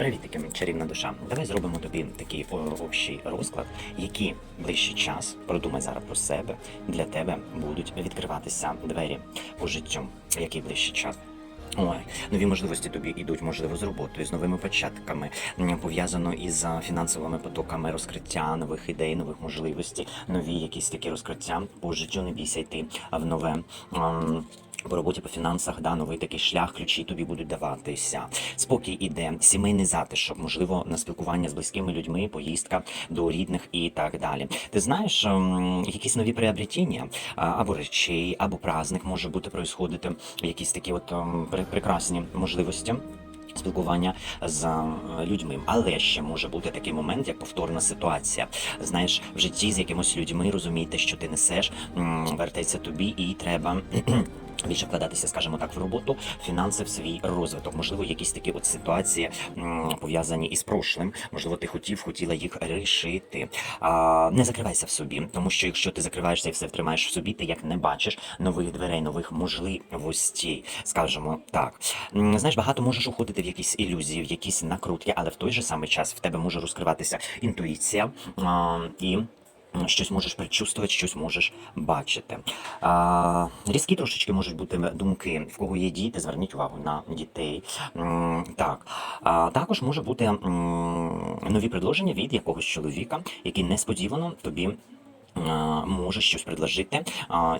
Привітики, чарівна душа. Давай зробимо тобі такий о, общий розклад, які ближчий час, продумай зараз про себе, для тебе будуть відкриватися двері у життю. Який ближчий час? Ой, нові можливості тобі йдуть, можливо, з роботою, з новими початками, пов'язано із фінансовими потоками розкриття нових ідей, нових можливостей, нові якісь такі розкриття по життю. Не бійся йти в нове. По роботі по фінансах, да, новий такий шлях, ключі тобі будуть даватися. Спокій іде, сімейний затишок, можливо, на спілкування з близькими людьми, поїздка до рідних і так далі. Ти знаєш, ем, якісь нові приобретіння або речей, або праздник може бути происходити, якісь такі от ем, прекрасні можливості. Спілкування з е, людьми, але ще може бути такий момент, як повторна ситуація. Знаєш, в житті з якимось людьми розумійте, що ти несеш, вертається тобі, і треба більше вкладатися, скажімо так, в роботу, фінанси в свій розвиток. Можливо, якісь такі от ситуації пов'язані із прошлим. Можливо, ти хотів, хотіла їх рішити. А, не закривайся в собі, тому що якщо ти закриваєшся і все втримаєш в собі, ти як не бачиш нових дверей, нових можливостей, скажімо так. Знаєш, багато можеш уходити в якісь ілюзії, в якісь накрутки, але в той же самий час в тебе може розкриватися інтуїція а, і. Щось можеш предчувствувати, щось можеш бачити. А, різкі трошечки можуть бути думки, в кого є діти, зверніть увагу на дітей. Так. А, також може бути нові предложення від якогось чоловіка, який несподівано тобі. Може щось предложити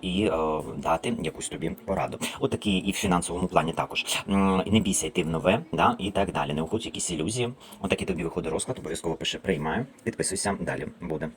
і е, дати якусь тобі пораду. Отакий і в фінансовому плані також. Не бійся йти в нове, да, і так далі. Не уходь якісь ілюзії. Отакий тобі виходить розклад, обов'язково пиши приймаю. Підписуйся, далі буде.